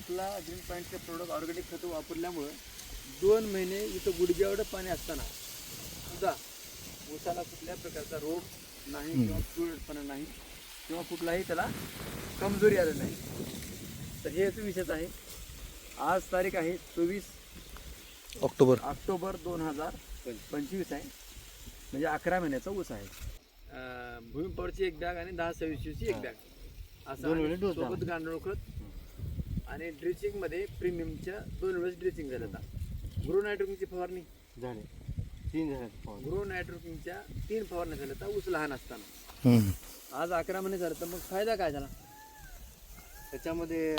आपला ग्रीन पॉईंटचे product organic खतं वापरल्यामुळं दोन महिने इथं गुडघ्यावर पाणी असताना सुद्धा ऊसाला कुठल्या प्रकारचा रोग नाही किंवा पिवळटपणा नाही किंवा कुठलाही त्याला कमजोरी आलं नाही. तर हेच विषयच आहे. आज तारीख आहे चोवीस ऑक्टोबर. ऑक्टोबर दोन हजार पंचवीस आहे. म्हणजे अकरा महिन्याचा ऊस आहे. भूमी एक बॅग आणि दहा सव्वीसची एक बॅग. असं सोबत गांडूळ खत आणि ड्रिचिंगमध्ये प्रीमियमच्या दोन वेळेस ड्रिचिंग झालं आता. ग्रो नायट्रोकिंगची फवारणी. झाले. तीन झाले फवारणी. ग्रो नायट्रोकिंगच्या तीन फवारण्या झाल्या आता ऊस लहान असताना. आज अकरा महिने झालं तर मग फायदा काय झाला? त्याच्यामध्ये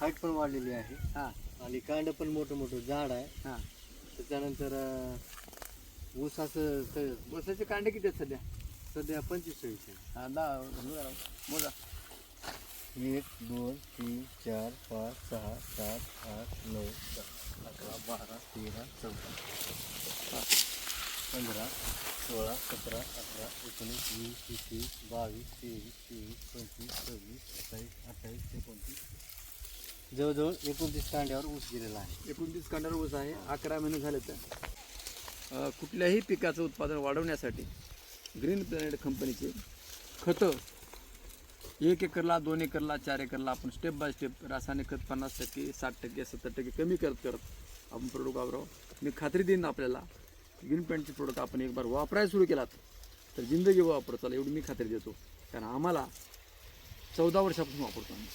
हाईट पण वाढलेली आहे. हा. आणि कांड पण मोठं मोठं झाड आहे. हा. त्याच्यानंतर अं, ऊस असं स- ऊसाचे कांडे किती आहेत सध्या? सध्या पंचवीस सव्वीस आहे हा दहा मोजा. एक दोन तीन चार पाच सहा सात आठ नऊ दहा अकरा बारा तेरा चौदा पंधरा सोळा सतरा अठरा एकोणीस वीस एकवीस बावीस तेवीस तेवीस पंचवीस सव्वीस सत्तावीस अठ्ठावीस एकोणतीस. जवळजवळ एकोणतीस कांड्यावर ऊस गेलेला आहे. एकोणतीस कांड्यावर ऊस आहे. अकरा महिने झाले तर. कुठल्याही पिकाचं उत्पादन वाढवण्यासाठी ग्रीन प्लॅनेट कंपनीचे खतं एक एकरला दोन एकरला चार एकरला आपण स्टेप बाय स्टेप रासायनिक खत पन्नास टक्के साठ टक्के सत्तर टक्के कमी करत करत आपण प्रोडक्ट वापरावं. मी खात्री देईन आपल्याला ग्रीन पॅन्टचे प्रोडक्ट आपण एक बार वापरायला सुरू केलात तर जिंदगी वापरत चाल एवढी मी खात्री देतो. कारण आम्हाला चौदा वर्षापासून वापरतो आम्ही.